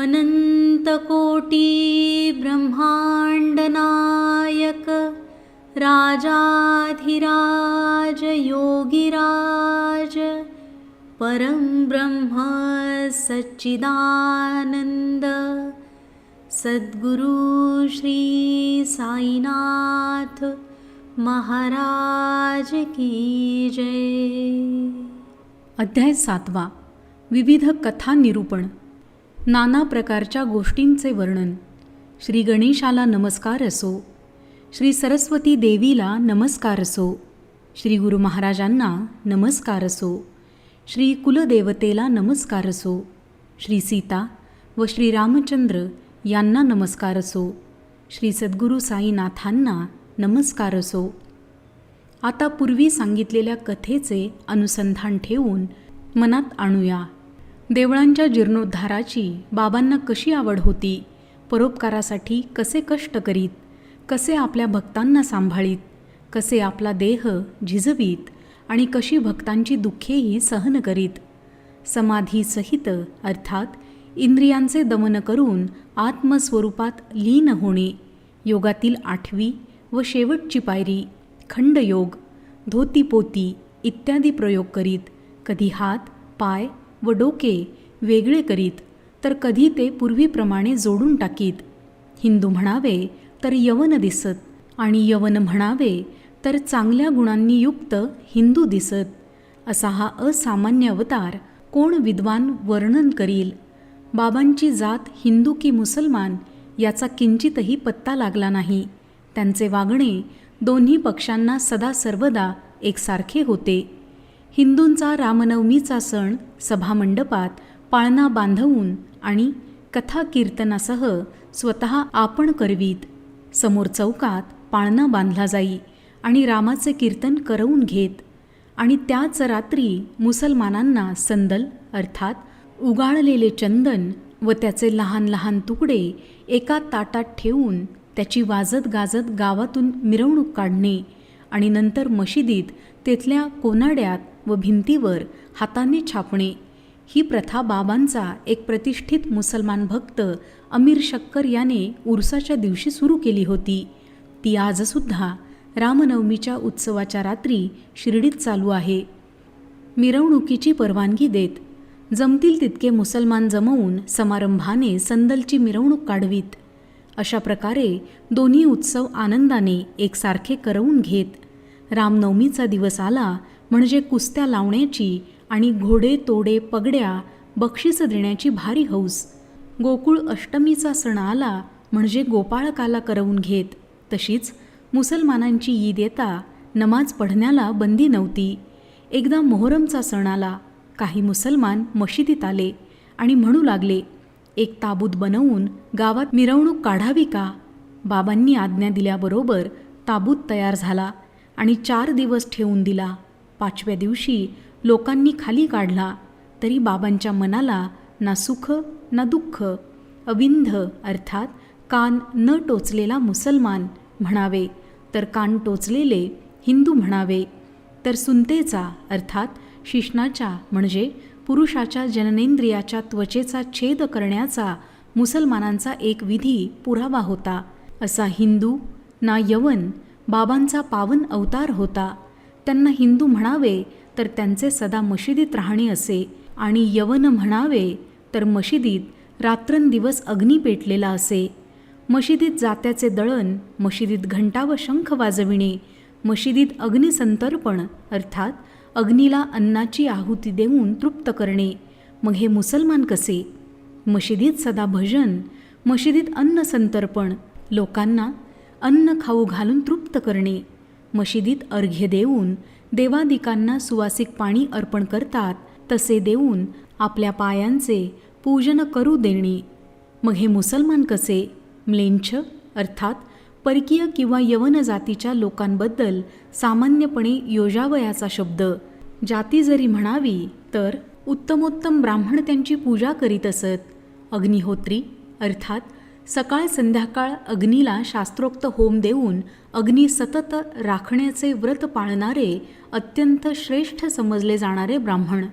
अनन्तकोटिब्रह्माण्डनायक राजाधिराज योगिराज परं ब्रह्म सच्चिदानन्द सद्गुरु श्री साईनाथ महाराज की जय। अध्याय सातवा विविध कथा निरूपण। नाना प्रकारच्या गोष्टींचे वर्णन. श्री गणेशाला नमस्कार असो. श्री सरस्वती देवीला नमस्कार असो. श्री गुरु महाराजांना नमस्कार असो. श्री कुलदेवतेला नमस्कार असो. श्री सीता व श्री रामचंद्र यांना नमस्कार असो. श्री सद्गुरू साईनाथांना नमस्कार असो. आता पूर्वी सांगितलेल्या कथेचे अनुसंधान ठेवून मनात आणूया. देवळांच्या जीर्णोद्धाराची बाबांना कशी आवड होती परोपकारासाठी कसे कष्ट करीत कसे आपल्या भक्तांना सांभाळीत कसे आपला देह झिजवीत आणि कशी भक्तांची दुःखेही सहन करीत समाधीसहित अर्थात इंद्रियांचे दमन करून आत्मस्वरूपात लीन होणे योगातील आठवी व शेवटची पायरी खंडयोग धोतीपोती इत्यादी प्रयोग करीत कधी हात पाय व डोके वेगळे करीत तर कधी ते पूर्वीप्रमाणे जोडून टाकीत. हिंदू म्हणावे तर यवन दिसत आणि यवन म्हणावे तर चांगल्या गुणांनी युक्त हिंदू दिसत. असा हा असामान्य अवतार कोण विद्वान वर्णन करील? बाबांची जात हिंदू की मुसलमान याचा किंचितही पत्ता लागला नाही. त्यांचे वागणे दोन्ही पक्षांना सदा सर्वदा एकसारखे होते. हिंदूंचा रामनवमीचा सण सभामंडपात पाळणा बांधवून आणि कथा कीर्तनासह स्वतः आपण करवीत. समोर चौकात पाळणा बांधला जाई आणि रामाचे कीर्तन करवून घेत आणि त्याच रात्री मुसलमानांना संदल अर्थात उगाळलेले चंदन व त्याचे लहान लहान तुकडे एका ताटात ठेवून त्याची वाजत गाजत गावातून मिरवणूक काढणे आणि नंतर मशिदीत तेथल्या कोनाड्यात व भिंतीवर हाताने छापणे. ही प्रथा बाबांचा एक प्रतिष्ठित मुसलमान भक्त अमीर शक्कर याने उरसाच्या दिवशी सुरू केली होती. ती आजसुद्धा रामनवमीच्या उत्सवाच्या रात्री शिर्डीत चालू आहे. मिरवणुकीची परवानगी देत जमतील तितके मुसलमान जमवून समारंभाने संदलची मिरवणूक काढवीत. अशा प्रकारे दोन्ही उत्सव आनंदाने एकसारखे करवून घेत रामनवमीचा दिवस आला म्हणजे कुस्त्या लावण्याची आणि घोडे तोडे पगड्या बक्षीस देण्याची भारी हौस. गोकुळ अष्टमीचा सण आला म्हणजे गोपाळकाला करवून घेत. तशीच मुसलमानांची ईद येता नमाज पढण्याला बंदी नव्हती. एकदा मोहरमचा सण आला. काही मुसलमान मशिदीत आले आणि म्हणू लागले एक ताबूत बनवून गावात मिरवणूक काढावी का? बाबांनी आज्ञा दिल्याबरोबर ताबूत तयार झाला आणि चार दिवस ठेवून दिला. पाचव्या दिवशी लोकांनी खाली काढला तरी बाबांच्या मनाला ना सुख ना दुःख अविंध अर्थात कान न टोचलेला मुसलमान म्हणावे तर कान टोचलेले हिंदू म्हणावे तर सुनतेचा अर्थात शिष्णाच्या म्हणजे पुरुषाच्या जननेंद्रियाच्या त्वचेचा छेद करण्याचा मुसलमानांचा एक विधी पुरावा होता. असा हिंदू ना यवन बाबांचा पावन अवतार होता. त्यांना हिंदू म्हणावे तर त्यांचे सदा मशिदीत राहणे असे आणि यवन म्हणावे तर मशिदीत रात्रंदिवस अग्नी पेटलेला असे. मशिदीत जात्याचे दळण मशिदीत घंटा व शंख वाजविणे मशिदीत अग्निसंतर्पण अर्थात अग्नीला अन्नाची आहुती देऊन तृप्त करणे. मग हे मुसलमान कसे? मशिदीत सदा भजन मशिदीत अन्न संतर्पण. लोकांना अन्न खाऊ घालून तृप्त करणे. मशिदीत अर्घ्य देऊन देवादिकांना सुवासिक पाणी अर्पण करतात. तसे देऊन आपल्या पायांचे पूजन करू देणे. मग हे मुसलमान कसे? म्लेंछ अर्थात परकीय किंवा यवन जातीच्या लोकांबद्दल सामान्यपणे योजावयाचा शब्द. जाती जरी म्हणावी तर उत्तमोत्तम ब्राह्मण त्यांची पूजा करीत असत. अग्निहोत्री अर्थात सकाळ संध्याकाळ अग्नीला शास्त्रोक्त होम देऊन अग्नी सतत राखण्याचे व्रत पाळणारे अत्यंत श्रेष्ठ समजले जाणारे ब्राह्मण.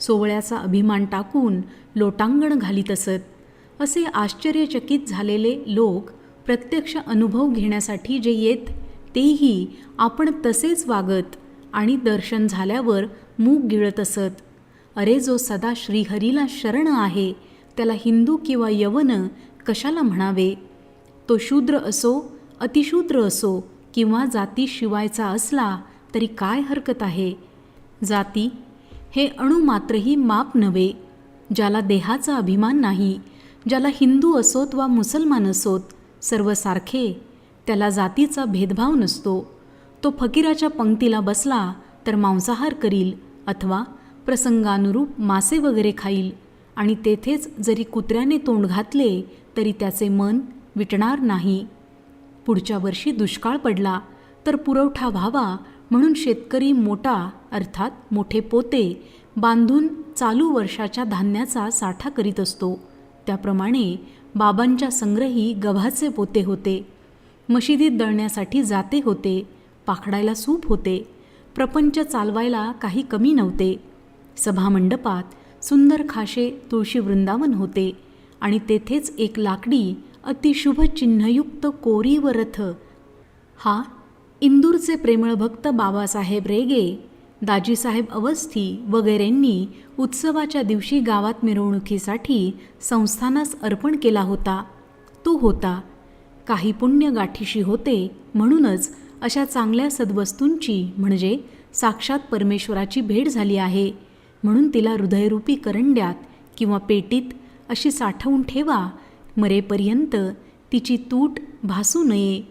सोवळ्याचा अभिमान टाकून लोटांगण घालीत असत. असे आश्चर्यचकित झालेले लोक प्रत्यक्ष अनुभव घेण्यासाठी जे येत तेही आपण तसेच वागत आणि दर्शन झाल्यावर मूग गिळत असत. अरे जो सदा श्रीहरीला शरण आहे त्याला हिंदू किंवा यवन कशाला म्हणावे? तो शूद्र असो अतिशूद्र असो किंवा जाती शिवायचा असला तरी काय हरकत आहे? जाती हे अणुमात्रही माप नव्हे. ज्याला देहाचा अभिमान नाही ज्याला हिंदू असोत वा मुसलमान असोत सर्व सारखे त्याला जातीचा भेदभाव नसतो. तो फकीराच्या पंक्तीला बसला तर मांसाहार करील अथवा प्रसंगानुरूप मासे वगैरे खाईल आणि तेथेच जरी कुत्र्याने तोंड घातले तरी त्याचे मन विटणार नाही. पुढच्या वर्षी दुष्काळ पडला तर पुरवठा व्हावा म्हणून शेतकरी मोठा अर्थात मोठे पोते बांधून चालू वर्षाच्या धान्याचा साठा करीत असतो. त्याप्रमाणे बाबांच्या संग्रही गव्हाचे पोते होते. मशिदीत दळण्यासाठी जाते होते पाखडायला सूप होते प्रपंच चालवायला काही कमी नव्हते. सभामंडपात सुंदर खाशे तुळशी वृंदावन होते आणि तेथेच एक लाकडी अतिशुभ चिन्हयुक्त कोरी व रथ. हा इंदूरचे प्रेमळ भक्त बाबासाहेब रेगे दाजीसाहेब अवस्थी वगैरेंनी उत्सवाच्या दिवशी गावात मिरवणुकीसाठी संस्थानास अर्पण केला होता. तो होता. काही पुण्य गाठीशी होते म्हणूनच अशा चांगल्या सद्वस्तूंची म्हणजे साक्षात परमेश्वराची भेट झाली आहे. म्हणून तिला हृदयरूपी करंड्यात किंवा पेटीत अशी साठवून ठेवा. मरेपर्यंत तिची तूट भासू नये.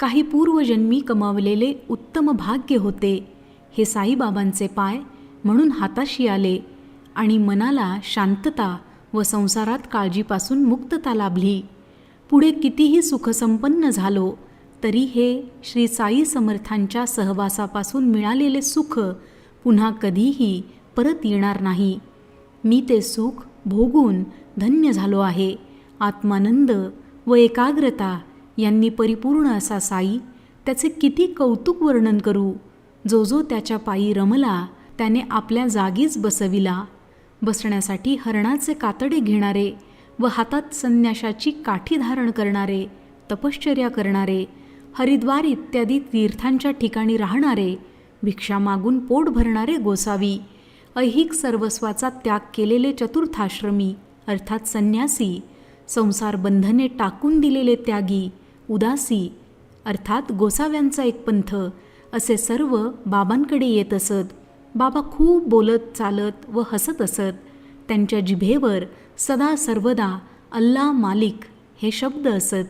काही पूर्वजन्मी कमावलेले उत्तम भाग्य होते. हे साईबाबांचे पाय म्हणून हाताशी आले आणि मनाला शांतता व संसारात काळजीपासून मुक्तता लाभली. पुढे कितीही सुखसंपन्न झालो तरी हे श्री साई समर्थांच्या सहवासापासून मिळालेले सुख पुन्हा कधीही परत येणार नाही. मी ते सुख भोगून धन्य झालो आहे. आत्मानंद व एकाग्रता यांनी परिपूर्ण असा साई त्याचे किती कौतुक वर्णन करू? जो जो त्याच्या पायी रमला त्याने आपल्या जागीच बसविला. बसण्यासाठी हरणाचे कातडे घेणारे व हातात संन्याशाची काठी धारण करणारे तपश्चर्या करणारे हरिद्वार इत्यादी तीर्थांच्या ठिकाणी राहणारे भिक्षा मागून पोट भरणारे गोसावी ऐहिक सर्वस्वाचा त्याग केलेले चतुर्थाश्रमी अर्थात संन्यासी संसार बंधने टाकून दिलेले त्यागी उदासी अर्थात गोसाव्यांचा एक पंथ असे सर्व बाबांकडे येत असत. बाबा खूप बोलत चालत व हसत असत. त्यांच्या जिभेवर सदा सर्वदा अल्ला मालिक हे शब्द असत.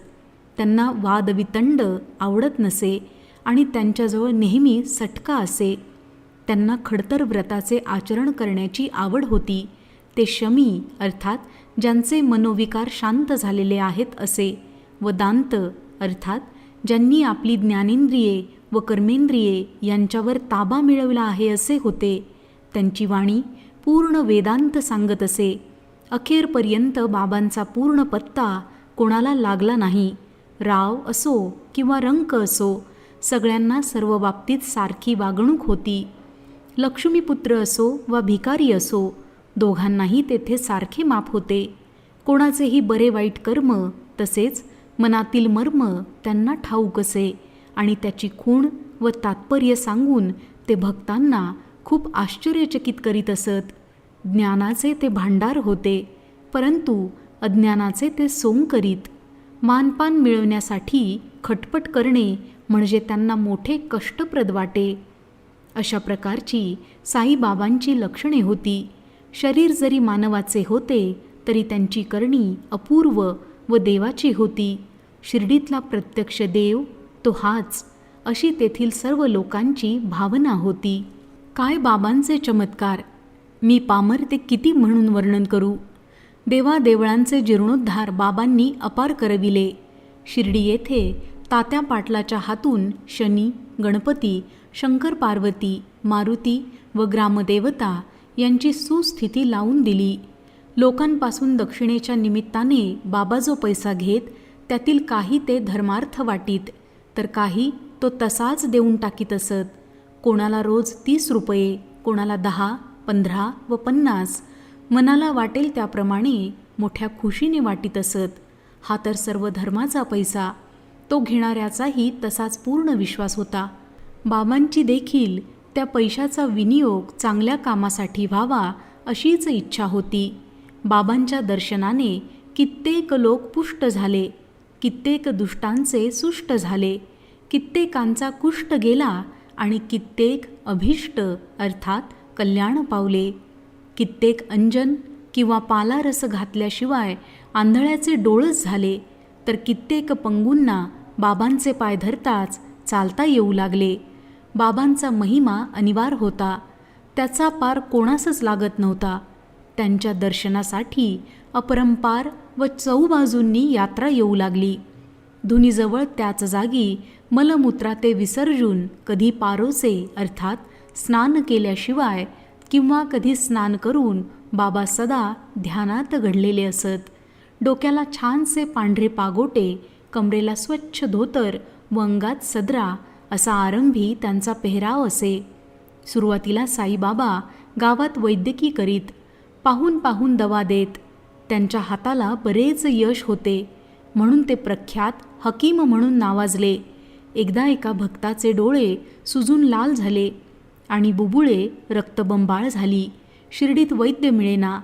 त्यांना वादवितंड आवडत नसे आणि त्यांच्याजवळ नेहमी सटका असे. त्यांना खडतर व्रताचे आचरण करण्याची आवड होती. ते शमी अर्थात ज्यांचे मनोविकार शांत झालेले आहेत असे व दांत अर्थात ज्यांनी आपली ज्ञानेंद्रिये व कर्मेंद्रिये यांच्यावर ताबा मिळवला आहे असे होते. त्यांची वाणी पूर्ण वेदांत सांगत असे. अखेरपर्यंत बाबांचा पूर्ण पत्ता कोणाला लागला नाही. राव असो किंवा रंक असो सगळ्यांना सर्व बाबतीत सारखी वागणूक होती. लक्ष्मीपुत्र असो वा भिकारी असो दोघांनाही तेथे सारखे माप होते. कोणाचेही बरे वाईट कर्म तसेच मनातील मर्म त्यांना ठाऊक असे. आणि त्याची खूण व तात्पर्य सांगून ते भक्तांना खूप आश्चर्यचकित करीत असत. ज्ञानाचे ते भांडार होते परंतु अज्ञानाचे ते सोंग करीत. मानपान मिळवण्यासाठी खटपट करणे म्हणजे त्यांना मोठे कष्टप्रद वाटे. अशा प्रकारची साईबाबांची लक्षणे होती. शरीर जरी मानवाचे होते तरी त्यांची करणी अपूर्व व देवाची होती. शिर्डीतला प्रत्यक्ष देव तो हाच. अशी तेथील सर्व लोकांची भावना होती. काय बाबांचे चमत्कार. मी पामर ते किती म्हणून वर्णन करू? देवादेवळांचे जीर्णोद्धार बाबांनी अपार करविले. शिर्डी येथे तात्या पाटलाच्या हातून शनी गणपती शंकर पार्वती मारुती व ग्रामदेवता यांची सुस्थिती लावून दिली. लोकांपासून दक्षिणेच्या निमित्ताने बाबा जो पैसा घेत त्यातील काही ते धर्मार्थ वाटीत. तर काही तो तसाच देऊन टाकीत असत. कोणाला रोज तीस रुपये कोणाला दहा पंधरा व पन्नास. मनाला वाटेल त्याप्रमाणे मोठ्या खुशीने वाटीत असत. हा तर सर्व धर्माचा पैसा. तो घेणाऱ्याचाही तसाच पूर्ण विश्वास होता. बाबांची देखील त्या पैशाचा विनियोग चांगल्या कामासाठी व्हावा अशीच इच्छा होती. बाबांच्या दर्शनाने कित्येक लोक पुष्ट झाले. कित्येक दुष्टांचे सुष्ट झाले. कित्येकांचा कुष्ट गेला आणि कित्येक अभिष्ट अर्थात कल्याण पावले. कित्येक अंजन किंवा पालारस घातल्याशिवाय आंधळ्याचे डोळस झाले तर कित्येक पंगूंना बाबांचे पाय धरताच चालता येऊ लागले. बाबांचा महिमा अनिवार्य होता. त्याचा पार कोणासच लागत नव्हता. त्यांच्या दर्शनासाठी अपरंपार व चौबाजूंनी यात्रा येऊ लागली. धुनीजवळ त्याच जागी मलमूत्राते विसर्जून कधी पारोसे अर्थात स्नान केल्याशिवाय किंवा कधी स्नान करून बाबा सदा ध्यानात घडलेले असत. डोक्याला छानसे पांढरे पागोटे कमरेला स्वच्छ धोतर व अंगात सदरा असा आरंभी त्यांचा पेहराव असे. सुरुवातीला साईबाबा गावात वैद्यकी करीत पाहून पाहून दवा देत त्यांच्या हाताला बरेच यश होते. म्हणून ते प्रख्यात हकीम म्हणून नावाजले. एकदा एका भक्ताचे डोळे सुजून लाल झाले आणि बुबुळे रक्तबंबाळ झाली. शिर्डीत वैद्य मिळेना.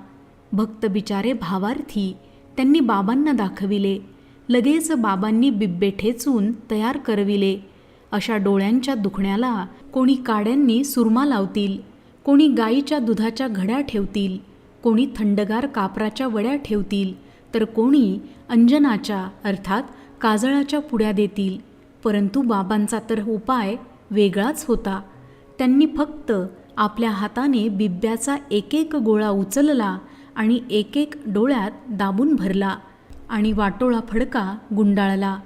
भक्त बिचारे भावार्थी. त्यांनी बाबांना दाखविले. लगेच बाबांनी बिब्बे ठेचून तयार करविले. अशा डोळ्यांच्या दुखण्याला कोणी काड्यांनी सुरमा लावतील. कोणी गाईच्या दुधाच्या घड्या ठेवतील. कोणी थंडगार कापराच्या वड्या ठेवतील तर कोणी अंजनाच्या अर्थात काजळाच्या पुड्या देतील. परंतु बाबांचा तर उपाय वेगळाच होता. त्यांनी फक्त आपल्या हाताने बिब्याचा एक एक गोळा उचलला आणि एक एक डोळ्यात दाबून भरला आणि वाटोळा फडका गुंडाळला.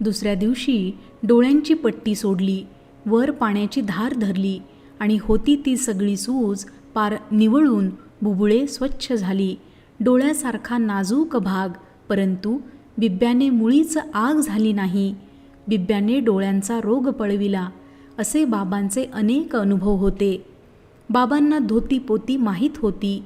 दुसऱ्या दिवशी डोळ्यांची पट्टी सोडली वर पाण्याची धार धरली आणि होती ती सगळी सूज पार निवळून बुबुळे स्वच्छ झाली. डोळ्यासारखा नाजूक भाग परंतु बिब्याने मुळीच आग झाली नाही. बिब्याने डोळ्यांचा रोग पळविला. असे बाबांचे अनेक अनुभव होते. बाबांना धोती पोती माहीत होती.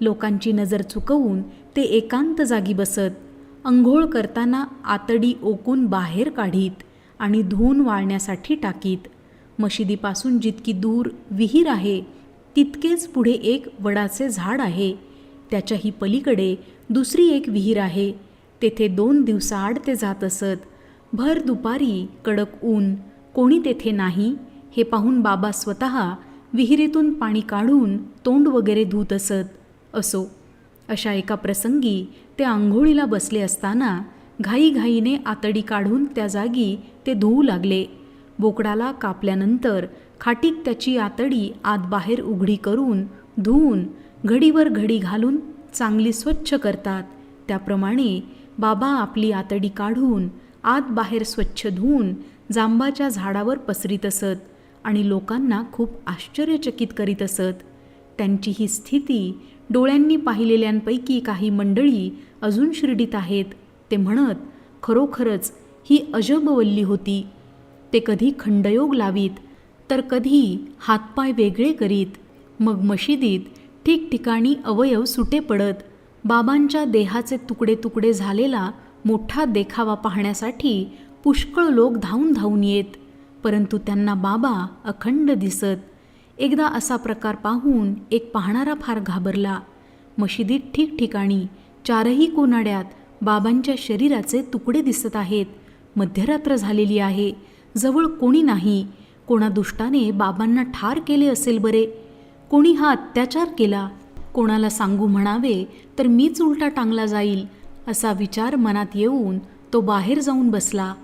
लोकांची नजर चुकवून ते एकांत जागी बसत. अंघोळ करताना आतडी ओकून बाहेर काढीत आणि धुवून वाळण्यासाठी टाकीत. मशिदीपासून जितकी दूर विहीर आहे तितकेच पुढे एक वडाचे झाड आहे. त्याच्याही पलीकडे दुसरी एक विहीर आहे. तेथे दोन दिवसाआड ते जात असत. भर दुपारी कडक ऊन कोणी तेथे नाही हे पाहून बाबा स्वतः विहिरीतून पाणी काढून तोंड वगैरे धुत असत. असो. अशा एका प्रसंगी ते आंघोळीला बसले असताना घाईघाईने आतडी काढून त्या जागी ते धुवू लागले. बोकडाला कापल्यानंतर खाटीक त्याची आतडी आत बाहेर उघडी करून धुवून घडीवर घडी घालून चांगली स्वच्छ करतात. त्याप्रमाणे बाबा आपली आतडी काढून आत बाहेर स्वच्छ धुवून जांबाच्या झाडावर पसरीत असत आणि लोकांना खूप आश्चर्यचकित करीत असत. त्यांची ही स्थिती डोळ्यांनी पाहिलेल्यांपैकी काही मंडळी अजून शिर्डीत आहेत. ते म्हणत खरोखरच ही अजबवल्ली होती. ते कधी खंडयोग लावीत तर कधी हातपाय वेगळे करीत मग मशिदीत ठिकठिकाणी अवयव सुटे पडत बाबांच्या देहाचे तुकडे तुकडे झालेला मोठा देखावा पाहण्यासाठी पुष्कळ लोक धावून धावून येत परंतु त्यांना बाबा अखंड दिसत. एकदा असा प्रकार पाहून एक पाहणारा फार घाबरला. मशिदीत ठिकठिकाणी चारही कोनाड्यात बाबांच्या शरीराचे तुकडे दिसत आहेत. मध्यरात्र झालेली आहे. जवळ कोणी नाही. कोणा दुष्टाने बाबांना ठार केले असेल बरे? कोणी हा अत्याचार केला? कोणाला सांगू म्हणावे तर मीच उलटा टांगला जाईल असा विचार मनात येऊन तो बाहेर जाऊन बसला.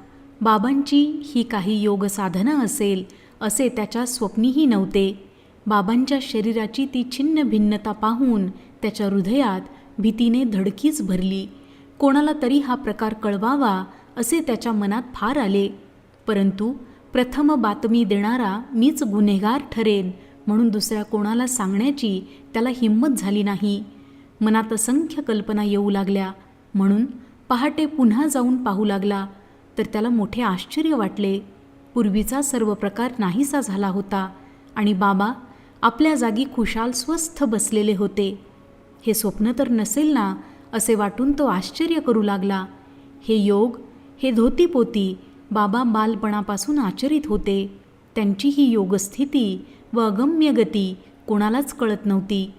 बाबांची ही काही योगसाधना असेल असे त्याच्या स्वप्नीही नव्हते. बाबांच्या शरीराची ती छिन्न भिन्नता पाहून त्याच्या हृदयात भीतीने धडकीच भरली. कोणाला तरी हा प्रकार कळवावा असे त्याच्या मनात फार आले. परंतु प्रथम बातमी देणारा मीच गुन्हेगार ठरेन म्हणून दुसऱ्या कोणाला सांगण्याची त्याला हिंमत झाली नाही. मनात असंख्य कल्पना येऊ लागल्या. म्हणून पहाटे पुन्हा जाऊन पाहू लागला. तर त्याला मोठे आश्चर्य वाटले. पूर्वीचा सर्व प्रकार नाहीसा झाला होता आणि बाबा आपल्या जागी खुशाल स्वस्थ बसलेले होते. हे स्वप्न तर नसेल ना असे वाटून तो आश्चर्य करू लागला. हे योग हे धोतीपोती बाबा बालपणापासून आचरित होते. त्यांची ही योगस्थिती व अगम्य गती कोणालाच कळत नव्हती.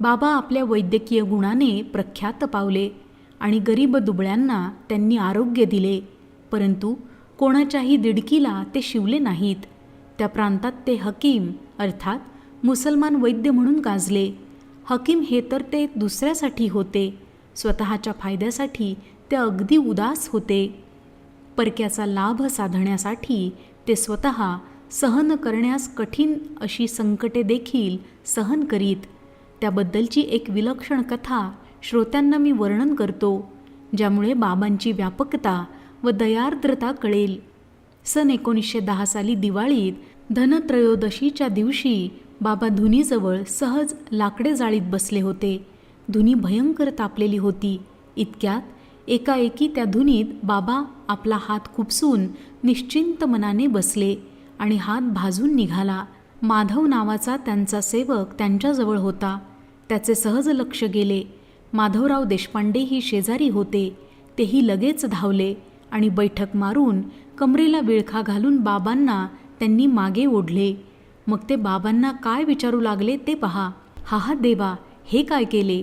बाबा आपल्या वैद्यकीय गुणाने प्रख्यात पावले आणि गरीब दुबळ्यांना त्यांनी आरोग्य दिले परंतु कोणाच्याही दिडकीला ते शिवले नाहीत. त्या प्रांतात ते हकीम अर्थात मुसलमान वैद्य म्हणून गाजले. हकीम हे तर ते दुसऱ्यासाठी होते. स्वतःच्या फायद्यासाठी ते अगदी उदास होते. परक्याचा लाभ साधण्यासाठी ते स्वतः सहन करण्यास कठीण अशी संकटे देखील सहन करीत. त्याबद्दलची एक विलक्षण कथा श्रोत्यांना मी वर्णन करतो ज्यामुळे बाबांची व्यापकता व दयार्द्रता कळेल. सन एकोणीसशे दहा साली दिवाळीत धनत्रयोदशीच्या दिवशी बाबा धुनीजवळ सहज लाकडे जाळीत बसले होते. धुनी भयंकर तापलेली होती. इतक्यात एकाएकी त्या धुनीत बाबा आपला हात खुपसून निश्चिंत मनाने बसले आणि हात भाजून निघाला. माधव नावाचा त्यांचा सेवक त्यांच्याजवळ होता. त्याचे सहज लक्ष गेले. माधवराव देशपांडे ही शेजारी होते. तेही लगेच धावले आणि बैठक मारून कमरेला विळखा घालून बाबांना त्यांनी मागे ओढले. मग ते बाबांना काय विचारू लागले ते पहा. हा हा देवा हे काय केले?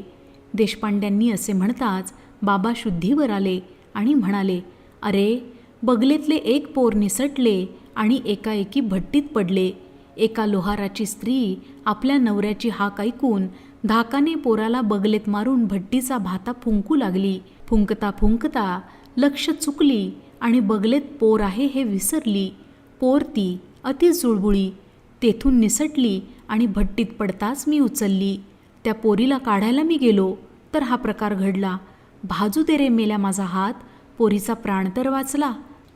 देशपांड्यांनी असे म्हणताच बाबा शुद्धीवर आले आणि म्हणाले अरे बगलेतले एक पोर निसटले आणि एकाएकी भट्टीत पडले. एका लोहाराची स्त्री आपल्या नवऱ्याची हाक ऐकून धाकाने पोराला बगलेत मारून भट्टीचा भाता फुंकू लागली. फुंकता फुंकता लक्ष चुकली आणि बगलेत पोर आहे हे विसरली. पोर ती अति जुळबुळी. तेथून निसटली आणि भट्टीत पडताच मी उचलली. त्या पोरीला काढायला मी गेलो. तर हा प्रकार घडला. भाजू दे रे मेल्या माझा हात. पोरीचा प्राण तर वाचला.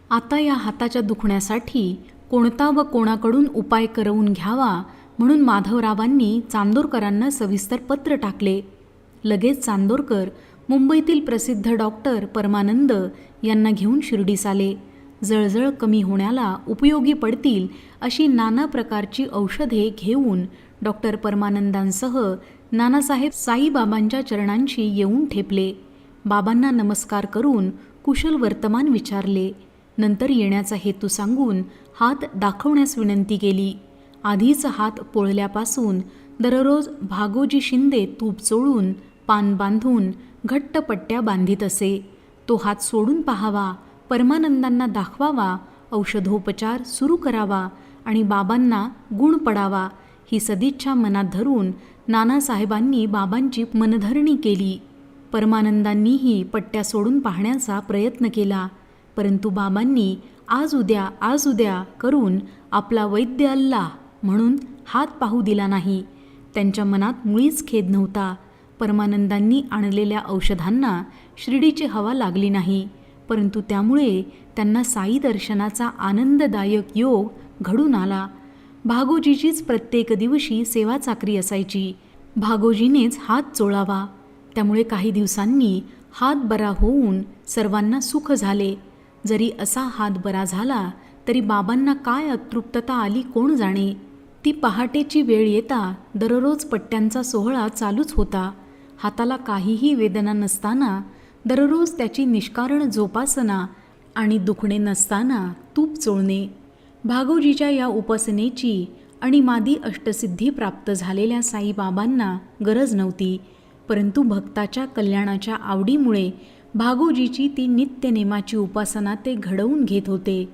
आता या हाताच्या दुखण्यासाठी कोणता व कोणाकडून उपाय करवून घ्यावा म्हणून माधवरावांनी चांदोरकरांना सविस्तर पत्र टाकले. लगेच चांदोरकर मुंबईतील प्रसिद्ध डॉक्टर परमानंद यांना घेऊन शिर्डीस आले. जळजळ कमी होण्याला उपयोगी पडतील अशी नाना प्रकारची औषधे घेऊन डॉक्टर परमानंदांसह नानासाहेब साईबाबांच्या चरणांशी येऊन ठेपले. बाबांना नमस्कार करून कुशल वर्तमान विचारले. नंतर येण्याचा हेतू सांगून हात दाखवण्यास विनंती केली. आधीच हात पोळल्यापासून दररोज भागोजी शिंदे तूप चोळून पान बांधून घट्ट पट्ट्या बांधित असे. तो हात सोडून पाहावा परमानंदांना दाखवावा औषधोपचार सुरू करावा आणि बाबांना गुण पडावा ही सदिच्छा मनात धरून नानासाहेबांनी बाबांची मनधरणी केली. परमानंदांनीही पट्ट्या सोडून पाहण्याचा प्रयत्न केला. परंतु बाबांनी आज उद्या आज उद्या करून आपला वैद्य अल्ला म्हणून हात पाहू दिला नाही. त्यांच्या मनात मुळीच खेद नव्हता. परमानंदांनी आणलेल्या औषधांना शिर्डीची हवा लागली नाही. परंतु त्यामुळे त्यांना साई दर्शनाचा आनंददायक योग घडून आला. भागोजीचीच प्रत्येक दिवशी सेवा चाकरी असायची. भागोजीनेच हात चोळावा. त्यामुळे काही दिवसांनी हात बरा होऊन सर्वांना सुख झाले. जरी असा हात बरा झाला तरी बाबांना काय अतृप्तता आली कोण जाणे? ती पहाटेची वेळ येता दररोज पट्ट्यांचा सोहळा चालूच होता. हाताला काहीही वेदना नसताना दररोज त्याची निष्कारण जोपासना आणि दुखणे नसताना तूप चोळणे. भागोजीच्या या उपासनेची आणि मादी अष्टसिद्धी प्राप्त झालेल्या साईबाबांना गरज नव्हती. परंतु भक्ताच्या कल्याणाच्या आवडीमुळे भागोजीची ती नित्यनेमाची उपासना ते घडवून घेत होते.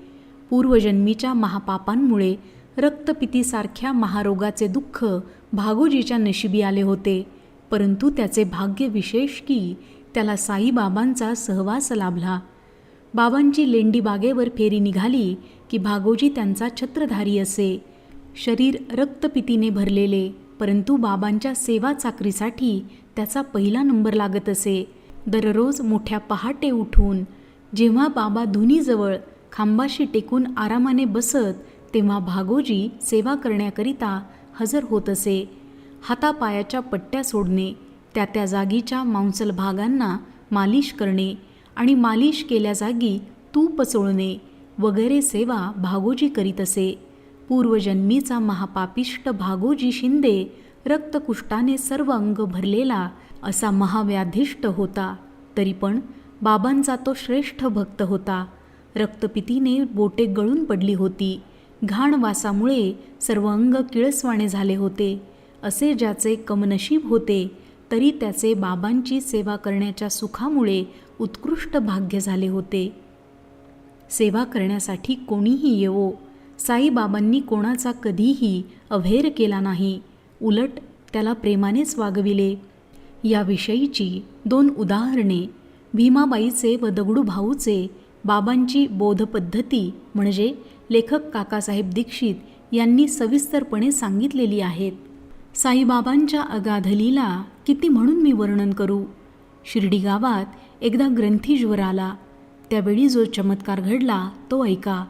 पूर्वजन्मीच्या महापापांमुळे रक्तपितीसारख्या महारोगाचे दुःख भागोजीच्या नशिबी आले होते. परंतु त्याचे भाग्य विशेष की त्याला साईबाबांचा सहवास लाभला. बाबांची लेंडी बागेवर फेरी निघाली की भागोजी त्यांचा छत्रधारी असे. शरीर रक्तपितीने भरलेले परंतु बाबांच्या सेवा चाकरीसाठी त्याचा पहिला नंबर लागत असे. दररोज मोठ्या पहाटे उठून जेव्हा बाबा धुनीजवळ खांबाशी टेकून आरामाने बसत तेव्हा भागोजी सेवा करण्याकरिता हजर होत असे. हातापायाच्या पट्ट्या सोडणे त्या त्या जागीच्या मांसल भागांना मालिश करणे आणि मालिश केल्या जागी तूप चोळणे वगैरे सेवा भागोजी करीत असे. पूर्वजन्मीचा महापापिष्ट भागोजी शिंदे रक्तकुष्ठाने सर्व अंग भरलेला असा महाव्याधिष्ट होता. तरी पण बाबांचा तो श्रेष्ठ भक्त होता. रक्तपितीने बोटे गळून पडली होती. घाण वासामुळे सर्व अंग किळसवाणे झाले होते. असे ज्याचे कमनशीब होते तरी त्याचे बाबांची सेवा करण्याच्या सुखामुळे उत्कृष्ट भाग्य झाले होते. सेवा करण्यासाठी कोणीही येवो. साईबाबांनी कोणाचा कधीही अभेर केला नाही. उलट त्याला प्रेमानेच वागविले. याविषयीची दोन उदाहरणे भीमाबाईचे व दगडू भाऊचे बाबांची बोधपद्धती म्हणजे लेखक काकासाहेब दीक्षित यांनी सविस्तरपणे सांगितलेली आहेत. साईबाबांच्या अगाधलीला किती म्हणून मी वर्णन करू? शिर्डी गावात एकदा ग्रंथीज्वर आला. त्यावेळी जो चमत्कार घडला तो ऐका.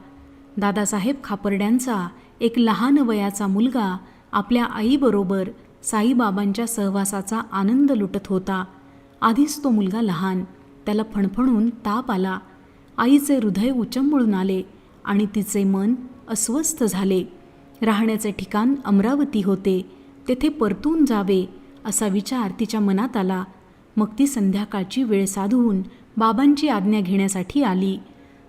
दादासाहेब खापर्ड्यांचा एक लहान वयाचा मुलगा आपल्या आईबरोबर साईबाबांच्या सहवासाचा आनंद लुटत होता. आधीच तो मुलगा लहान त्याला फणफणून ताप आला. आईचे हृदय उचंबळून आले आणि तिचे मन अस्वस्थ झाले. राहण्याचे ठिकाण अमरावती होते. तेथे परतून जावे असा विचार तिच्या मनात आला. मग ती संध्याकाळची वेळ साधून बाबांची आज्ञा घेण्यासाठी आली.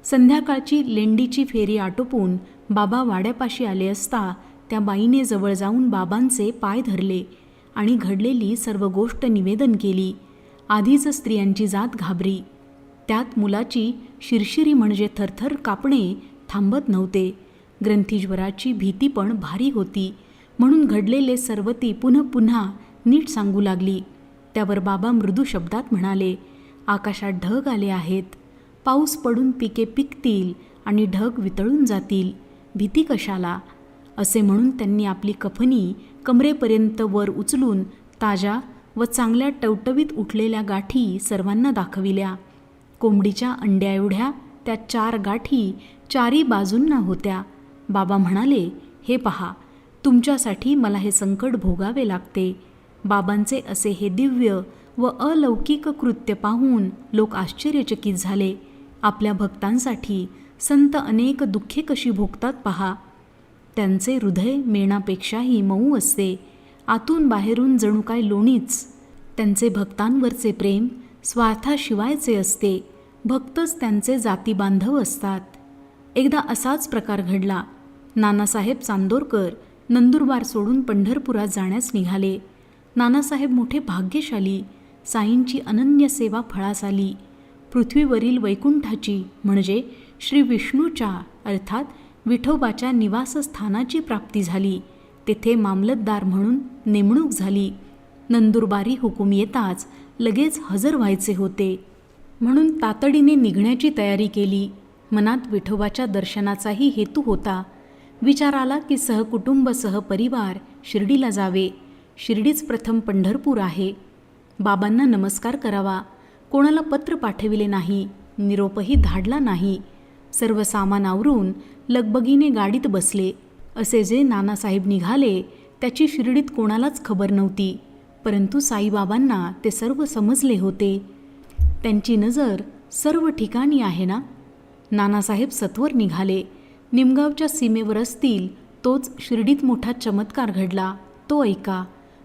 संध्याकाळची लेंडीची फेरी आटोपून बाबा वाड्यापाशी आले असता त्या बाईने जवळ जाऊन बाबांचे पाय धरले आणि घडलेली सर्व गोष्ट निवेदन केली. आधीच स्त्रियांची जात घाबरी. त्यात मुलाची शिरशिरी म्हणजे थरथर कापणे थांबत नव्हते. ग्रंथीज्वराची भीती पण भारी होती. म्हणून घडलेले सर्व ती पुन्हा पुन्हा नीट सांगू लागली. त्यावर बाबा मृदू शब्दात म्हणाले आकाशात ढग आले आहेत. पाऊस पडून पिके पिकतील आणि ढग वितळून जातील. भीती कशाला? असे म्हणून त्यांनी आपली कफनी कमरेपर्यंत वर उचलून ताज्या व चांगल्या टवटवीत उठलेल्या गाठी सर्वांना दाखविल्या. कोंबडीच्या अंड्या एवढ्या त्या चार गाठी चारी बाजूंना होत्या. बाबा म्हणाले हे पहा तुमच्यासाठी मला हे संकट भोगावे लागते. बाबांचे असे हे दिव्य व अलौकिक कृत्य पाहून लोक आश्चर्यचकित झाले. आपल्या भक्तांसाठी संत अनेक दुःखे कशी भोगतात पहा. त्यांचे हृदय मेणापेक्षाही मऊ असते. आतून बाहेरून जणू काय लोणीच. त्यांचे भक्तांवरचे प्रेम स्वार्थाशिवायचे असते. भक्तच त्यांचे जातीबांधव असतात. एकदा असाच प्रकार घडला. नानासाहेब चांदोरकर नंदुरबार सोडून पंढरपुरात जाण्यास निघाले. नानासाहेब मोठे भाग्यशाली साईंची अनन्य सेवा फळास आली पृथ्वीवरील वैकुंठाची म्हणजे श्री विष्णूच्या अर्थात विठोबाच्या निवासस्थानाची प्राप्ती झाली. तेथे मामलतदार म्हणून नेमणूक झाली. नंदुरबारी हुकूम येताच लगेच हजर व्हायचे होते. म्हणून तातडीने निघण्याची तयारी केली. मनात विठोबाच्या दर्शनाचाही हेतू होता. विचार आला की सहकुटुंब सहपरिवार शिर्डीला जावे. शिर्डीच प्रथम पंढरपूर आहे. बाबांना नमस्कार करावा. कोणाला पत्र पाठविले नाही. निरोपही धाडला नाही. सर्व सामान आवरून लगबगीने गाडीत बसले. असे जे नानासाहेब निघाले त्याची शिर्डीत कोणालाच खबर नव्हती. परंतु साईबाबांना ते सर्व समजले होते. त्यांची नजर सर्व ठिकाणी आहे ना? नानासाहेब सत्वर निघाले. निमगावच्या सीमेवर असतील तोच शिर्डीत मोठा चमत्कार घडला. तो ऐका.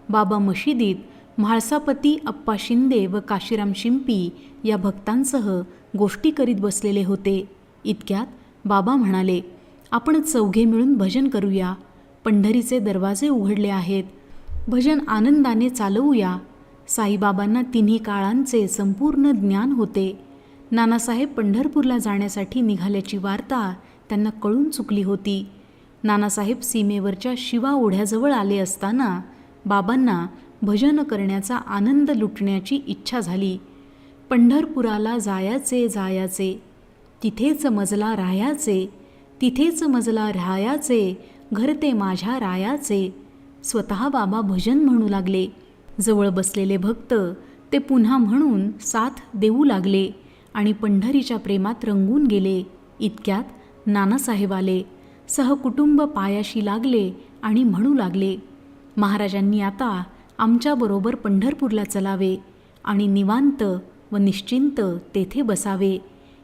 बाबा मशिदीत म्हाळसापती अप्पा शिंदे व काशीराम शिंपी या भक्तांसह गोष्टी करीत बसलेले होते. इतक्यात बाबा म्हणाले आपण चौघे मिळून भजन करूया. पंढरीचे दरवाजे उघडले आहेत. भजन आनंदाने चालवूया. साईबाबांना तिन्ही काळांचे संपूर्ण ज्ञान होते. नानासाहेब पंढरपूरला जाण्यासाठी निघाल्याची वार्ता त्यांना कळून चुकली होती. नानासाहेब सीमेवरच्या शिवा ओढ्याजवळ आले असताना बाबांना भजन करण्याचा आनंद लुटण्याची इच्छा झाली. पंढरपुराला जायाचे जायाचे तिथेच मजला राहायचे तिथेच मजला राहायचे घर ते माझ्या रायाचे. स्वतः बाबा भजन म्हणू लागले. जवळ बसलेले भक्त ते पुन्हा म्हणून साथ देऊ लागले आणि पंढरीच्या प्रेमात रंगून गेले. इतक्यात नानासाहेब आले. सहकुटुंब पायाशी लागले आणि म्हणू लागले महाराजांनी आता आमच्याबरोबर पंढरपूरला चलावे आणि निवांत व निश्चिंत तेथे बसावे.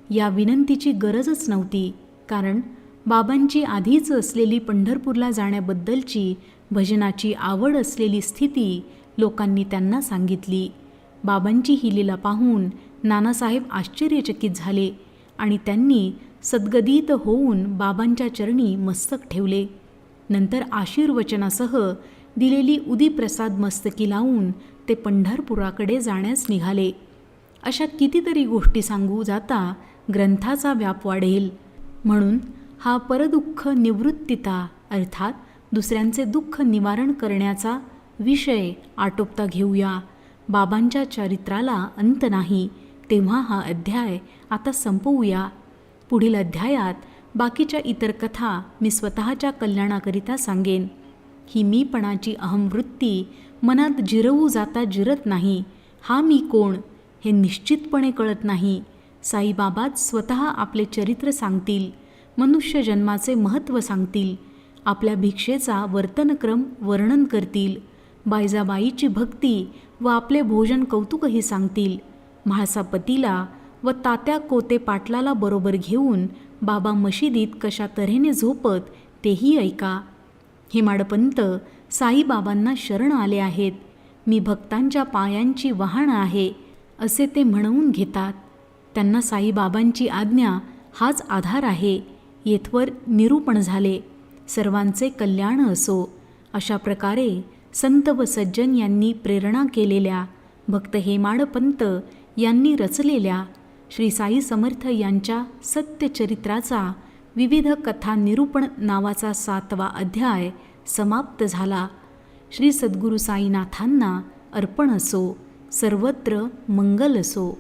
या विनंतीची गरजच नव्हती. कारण बाबांची आधीच असलेली पंढरपूरला जाण्याबद्दलची भजनाची आवड असलेली स्थिती लोकांनी त्यांना सांगितली. बाबांची ही लीला पाहून नानासाहेब आश्चर्यचकित झाले आणि त्यांनी सद्गदित होऊन बाबांच्या चरणी मस्तक ठेवले. नंतर आशीर्वचनासह दिलेली उदीप्रसाद मस्तकी लावून ते पंढरपुराकडे जाण्यास निघाले. अशा कितीतरी गोष्टी सांगू जाता ग्रंथाचा व्याप वाढेल. म्हणून हा परदुःख निवृत्तिता अर्थात दुसऱ्यांचे दुःख निवारण करण्याचा विषय आटोपता घेऊया. बाबांच्या चरित्राला अंत नाही तेव्हा हा अध्याय आता संपवूया. पुढील अध्यायात बाकीच्या इतर कथा मी स्वतःच्या कल्याणाकरिता सांगेन. ही मीपणाची अहमवृत्ती मनात जिरवू जाता जिरत नाही. हा मी कोण हे निश्चितपणे कळत नाही. साईबाबाच स्वतः आपले चरित्र सांगतील मनुष्य जन्माचे महत्त्व सांगतील आपल्या भिक्षेचा वर्तनक्रम वर्णन करतील बायजाबाईची भक्ती व आपले भोजन कौतुकही सांगतील म्हाळसा पतीला व तात्या कोते पाटलाला बरोबर घेऊन बाबा मशिदीत कशा तऱ्हेने झोपत तेही ऐका. हेमाडपंत साईबाबांना शरण आले आहेत मी भक्तांच्या पायांची वाहन आहे असे ते म्हणवून घेतात. त्यांना साईबाबांची आज्ञा हाच आधार आहे येथवर निरूपण झाले. सर्वांचे कल्याण असो. अशा प्रकारे संत व सज्जन यांनी प्रेरणा केलेल्या भक्त हेमाडपंत यांनी रचलेल्या श्री साई समर्थ यांच्या सत्यचरित्राचा विविध कथा निरूपण नावाचा सातवा अध्याय समाप्त झाला. श्री सद्गुरू साईनाथांना अर्पण असो. सर्वत्र मंगल असो.